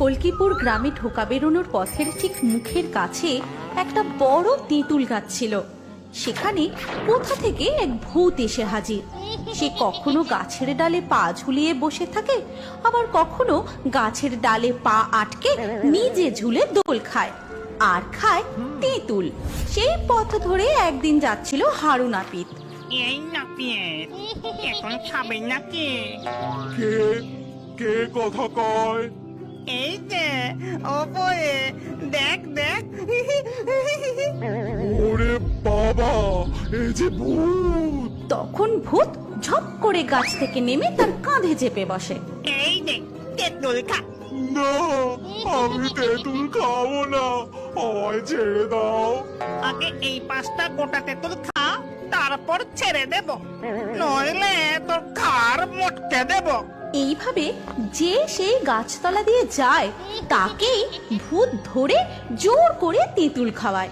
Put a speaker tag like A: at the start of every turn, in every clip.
A: কলকিপুর গ্রামে ঢোকা বেরোনোর পথের ঠিক মুখের কাছে একটা বড় তেঁতুল গাছ ছিল। সেখানে কোথা থেকে এক ভূত এসে হাজির? সে কখনো গাছের ডালে পা ঝুলিয়ে বসে থাকে আবার কখনো গাছের ডালে পা আটকে নিজে ঝুলে দোল খায় আর খায় তেঁতুল। সেই পথ ধরে একদিন যাচ্ছিল হারু নাপিত
B: এই নাপিত এখন খাবে নাকি
C: কে? কে কথা কয়?
B: এই যে ওপরে দেখ দেখ।
C: ওরে বাবা এই যে ভূত।
A: তখন ভূত ঝপ করে গাছ থেকে নেমে তার কাঁধে চেপে বসে।
B: এই দেখ তেঁতুল খা।
C: না আমি তেঁতুল খাব না আমায় ছেড়ে দাও।
B: আগে এই পাঁচটা গোটা তেঁতুল খা। তারপর ছেড়ে দেব। নইলে তোর খার মটকে দেব?
A: এইভাবে যে সেই গাছতলা দিয়ে যায় তাকেই ভূত ধরে জোর করে তেঁতুল খাওয়ায়।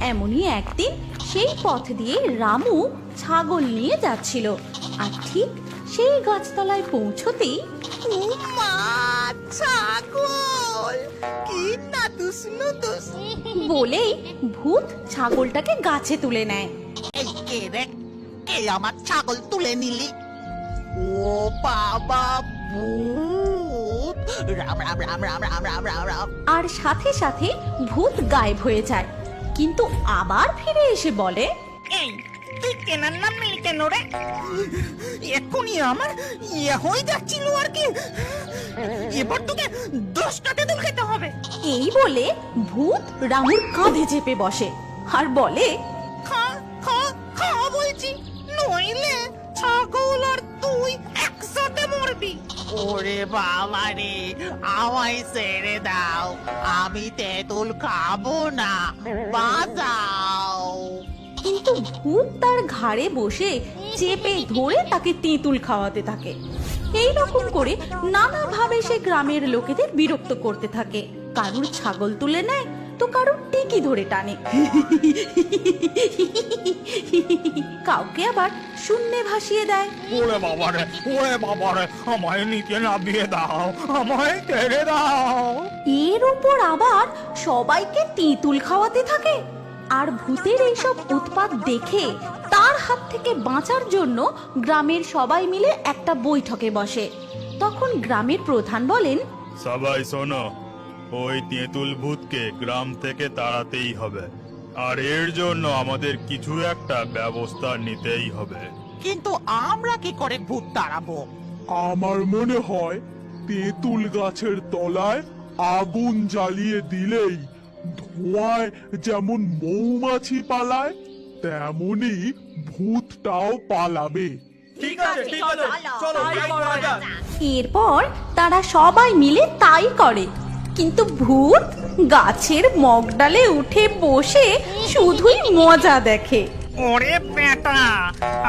A: এমনই একদিন সেই পথ দিয়ে রামু ছাগল নিয়ে যাচ্ছিল আর ঠিক সেই গাছতলায় পৌঁছতেই
B: ছাগল! কি
A: বলেই ভূত ছাগলটাকে গাছে তুলে নেয়।
D: এই কে রে কে আমার ছাগল তুলে নিলি। ও বাবা ভূত। রাম রাম রাম রাম রাম রাম রাম রাম।
A: আর সাথে সাথে ভূত গায়েব হয়ে যায়। কিন্তু আবার ফিরে এসে বলে
B: এই তুই কেনার নাম নিলি কেন রে? এক্ষুনি আমার ইয়ে হয়ে যাচ্ছিল আর কি। এবার তোকে দশটা তেঁতুল খেতে হবে।
A: এই বলে ভূত রামুর কাঁধে চেপে বসে আর বলে
B: মরবি
D: ওরে বাবা রে আমায় ছেড়ে দাও। আমি তেঁতুল খাব না বাঁচাও।
A: কিন্তু ভূত তার ঘাড়ে বসে চেপে ধরে তাকে তেঁতুল খাওয়াতে থাকে। এই রকম করে নানাভাবে সে গ্রামের লোকেদের বিরক্ত করতে থাকে। কারুর ছাগল তুলে নেয় তো কারুর টিকি ধরে টানে। কাউকে আবার শূন্যে ভাসিয়ে দেয়।
C: ওরে বাবা রে ওরে বাবা রে আমায় নিচে নামিয়ে দাও আমায় ছেড়ে দাও।
A: এর উপর আবার সবাইকে তেঁতুল খাওয়াতে থাকে। আর ভূতের এইসব উৎপাত দেখে তার হাত থেকে বাঁচার জন্য গ্রামের সবাই মিলে একটা বৈঠকে বসে। তখন গ্রামের প্রধান বলেন
E: সবাই শোনো ওই তেঁতুল ভূতকে গ্রাম থেকে তাড়াতেই হবে। আর এর জন্য আমাদের কিছু একটা ব্যবস্থা নিতেই হবে।
D: কিন্তু আমরা কি করে ভূত তাড়াবো?
C: আমার মনে হয় তেঁতুল গাছের তলায় আগুন জ্বালিয়ে দিলেই ধোঁয়ায় যেমন মৌমাছি পালায় তেমনি ভূতটাও পালাবে।
A: এরপর তারা সবাই মিলে তাই করে। কিন্তু ভূত গাছের মগডালে উঠে বসে শুধুই মজা দেখে।
B: ওরে বেটা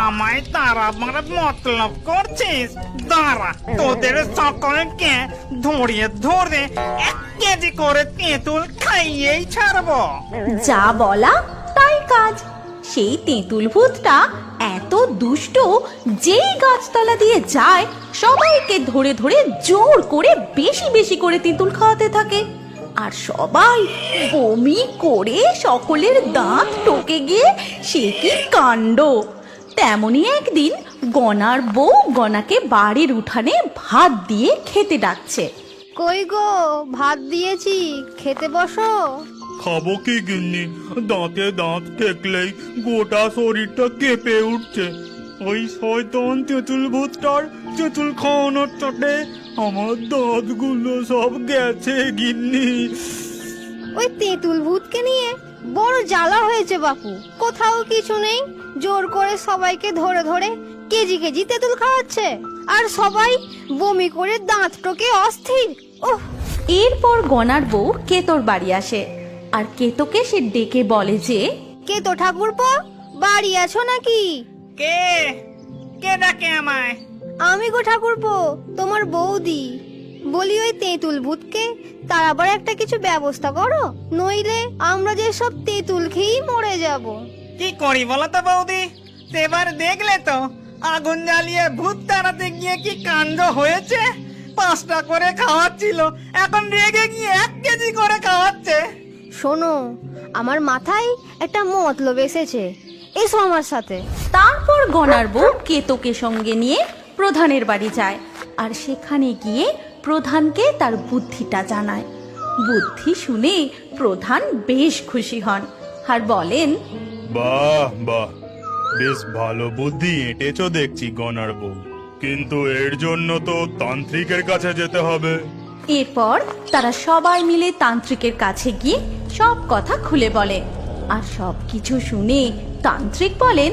B: আমায় তারা মারা মতলব করছিস? দাঁড়া তোদের সকলকে ধরিয়ে ধরে এক কেজি করে তেঁতুল খাইয়েই ছাড়বো।
A: যা বলা তাই কাজ। সেই তেঁতুল ভূতটা দুষ্ট যেই গাছতলা দিয়ে যায়, সবাইকে ধরে ধরে জোর করে বেশি বেশি করে তেঁতুল খাওয়াতে থাকে। আর সবাই বমি করে সকলের দাঁত টোকে গিয়ে সে কি কাণ্ড। তেমনি একদিন গনার বউ গনাকে বাড়ির উঠানে ভাত দিয়ে খেতে ডাকছে।
F: কই গো, ভাত দিয়েছি, খেতে বসো।
E: খাব কি গিন্নি? দাঁতে দাঁত ঠেকলেই গোটা শরীরটা কেঁপে উঠছে। ওই শয়তান তেঁতুল ভূতটার তেঁতুল খাওয়ানোর চটে আমার দাঁতগুলো সব গেছে গিন্নি।
F: ওই তেঁতুল ভূতকে নিয়ে বড় জ্বালা হয়েছে বাপু। কোথাও কিছু নেই। জোর করে সবাইকে ধরে ধরে কেজি কেজি তেঁতুল খাওয়াচ্ছে। আর সবাই বমি করে দাঁত টোকে অস্থির। ওহ!
A: এরপর গনার বউ কেতর বাড়ি আসে। আর কেতকে সে ডেকে বলে যে
F: কে তো ঠাকুরপো? বাড়ি আছো নাকি?
B: কে? কে ডাকে আমায়?
F: আমি গো ঠাকুরপো তোমার বৌদি। বলি ওই তেঁতুল ভূতকে তার আবার একটা কিছু ব্যবস্থা করো নইলে আমরা যে সব তেঁতুল খেয়েই মরে যাব।
B: কি করি বলো তো বৌদি? এবার দেখলে তো আগুন জ্বালিয়ে ভূত তাড়াতে গিয়ে কি কাণ্ড হয়েছে? পাঁচটা করে খাওয়াচ্ছিল এখন রেগে গিয়ে এক কেজি করে খাওয়াচ্ছে।
F: শোনো আমার মাথায় একটা মতলব এসেছে। এসো আমার সাথে।
A: তারপর গনার বউ কেতকে সঙ্গে নিয়ে প্রধানের বাড়ি যায় আর সেখানে গিয়ে প্রধানকে তার বুদ্ধিটা জানায়। বুদ্ধি শুনে প্রধান বেশ খুশি হন আর বলেন
E: বাহ বাহ বেশ ভালো বুদ্ধি এঁটেছো দেখছি গনার বউ। কিন্তু এর জন্য তো তান্ত্রিকের কাছে যেতে হবে।
A: এরপর তারা সবাই মিলে তান্ত্রিকের কাছে গিয়ে সব কথা খুলে বলে। আর সব কিছু শুনে তান্ত্রিক বলেন,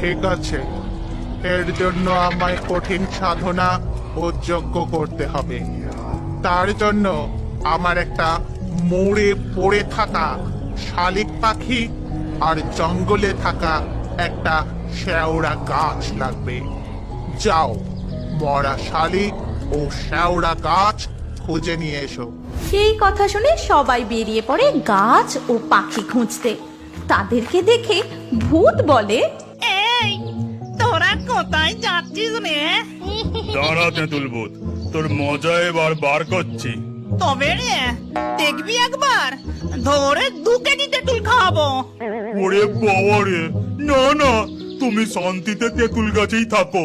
G: ঠিক আছে, এর জন্য আমায় কঠিন সাধনা ও যজ্ঞ করতে হবে। তার জন্য আমার একটা মোড়ে পড়ে থাকা শালিক পাখি আর জঙ্গলে থাকা একটা শেওড়া গাছ লাগবে। যাও, মরা শালিক ও শেওড়া গাছ খুঁজে নিয়ে এসো।
A: সেই কথা শুনে সবাই বেরিয়ে পড়ে গাছ ও পাখি খুঁজতে। তাদেরকে দেখে ভূত বলে
B: এই তোরা কোথায় যাচ্ছিস রে?
E: দাঁড়া তেঁতুল ভূত তোর মজা এবার বার করছি।
B: তবে রে দেখবি একবার? ধরে দু কেজি তেঁতুল খাওয়াবো।
E: ওরে বাবা রে না না তুমি শান্তিতে তেঁতুল গাছেই থাকো।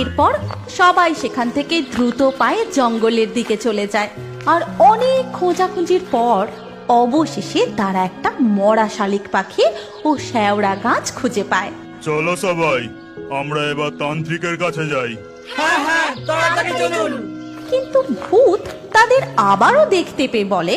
A: এরপর সবাই সেখান থেকে দ্রুত পায়ে জঙ্গলের দিকে চলে যায়। আর অনেক খোঁজাখুঁজির পর অবশেষে তারা একটা মরা শালিক পাখি ও শ্যাওড়া গাছ খুঁজে পায়।
E: চলো সবাই আমরা এবার তান্ত্রিকের কাছে যাই।
A: কিন্তু ভূত তাদের আবারও দেখতে পেয়ে বলে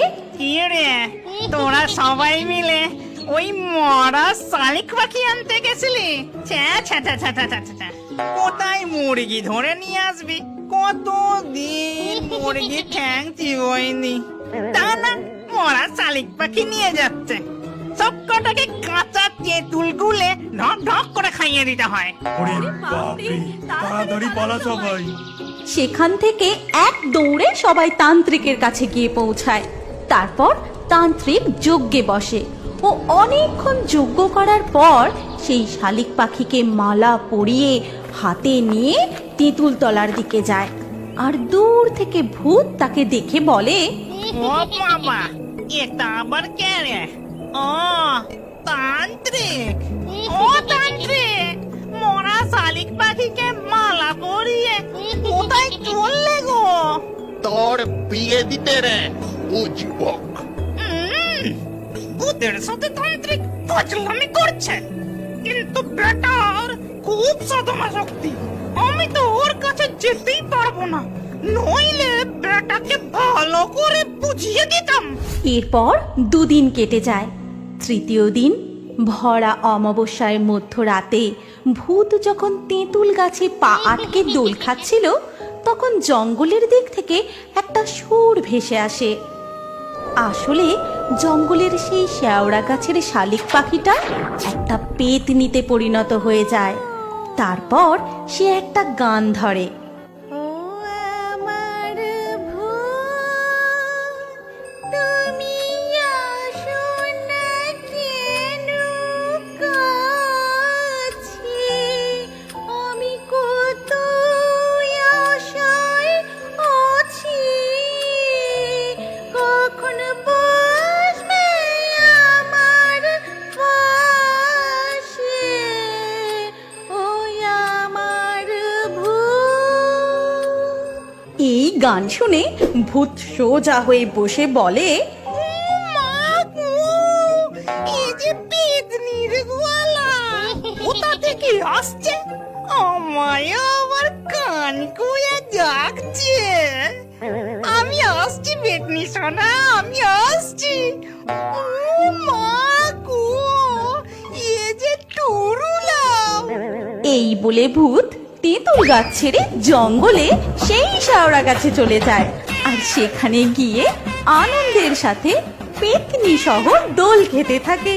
B: রে তোরা সবাই মিলে ওই মরা শালিক পাখি আনতে গেছিলি? ছ্যা, ছ্যা, ছ্যা, ছ্যা, ছ্যা, ছ্যা, ছ্যা। কোথায় মুরগি ধরে নিয়ে আসবি? কত দিন মুরগি ঠ্যাং চিবোয়নি। তা না মরা শালিক পাখি নিয়ে যাচ্ছে। সব কটাকে কাঁচা তেঁতুল গুলে ঢক ঢক করে খাইয়ে দিতে হয়।
E: ওরে বাপরে তাড়াতাড়ি পালা সবাই।
A: সেখান থেকে এক দৌড়ে সবাই তান্ত্রিকের কাছে গিয়ে পৌঁছায়। তারপর তান্ত্রিক যজ্ঞে বসে ও অনেকক্ষণ যজ্ঞ করার পর সেই শালিক পাখিকে মালা পরিয়ে হাতে নিয়ে তেঁতুল তলার দিকে যায়। আর দূর থেকে ভূত তাকে দেখে বলে
B: ও বাবা এটা আবার কে রে? ও তান্ত্রিক। ও তান্ত্রিক মরা শালিক পাখিকে মালা পরিয়ে কোথায় চললে গো?
G: তোর বিয়ে দিতে রে বুঝবক
B: উম, ভূতের সাথে তান্ত্রিক ফজলামি করছে। কিন্তু বেটার খুব সাধনা শক্তি। আমি তো ওর কাছে যেতেই পারব না। নইলে বেটাকে ভালো করে বুঝিয়ে দিতাম।
A: এরপর দুদিন কেটে যায়। তৃতীয় দিন, ভরা অমাবস্যায় মধ্যরাতে ভূত যখন তেঁতুল গাছে পা আটকে দোল খাচ্ছিল, তখন জঙ্গলের দিক থেকে একটা সুর ভেসে আসে। আসলে জঙ্গলের সেই শেওড়া গাছের শালিক পাখিটা একটা পেতনিতে পরিণত হয়ে যায়। তারপর সে একটা গান ধরে। গান শুনে ভূত সোজা হয়ে বসে বলে
B: থেকে আসছে? আমায় আবার কান কুয়ে ডাকছে। আমি আসছি পেতনি সোনা আমি আসছি। ও মা গো এ যে
A: এই বলে ভূত তেঁতুল গাছ ছেড়ে জঙ্গলে সেই শাওড়া গাছে চলে যায়। আর সেখানে গিয়ে আনন্দের সাথে পেতনি সহ দোল খেতে থাকে।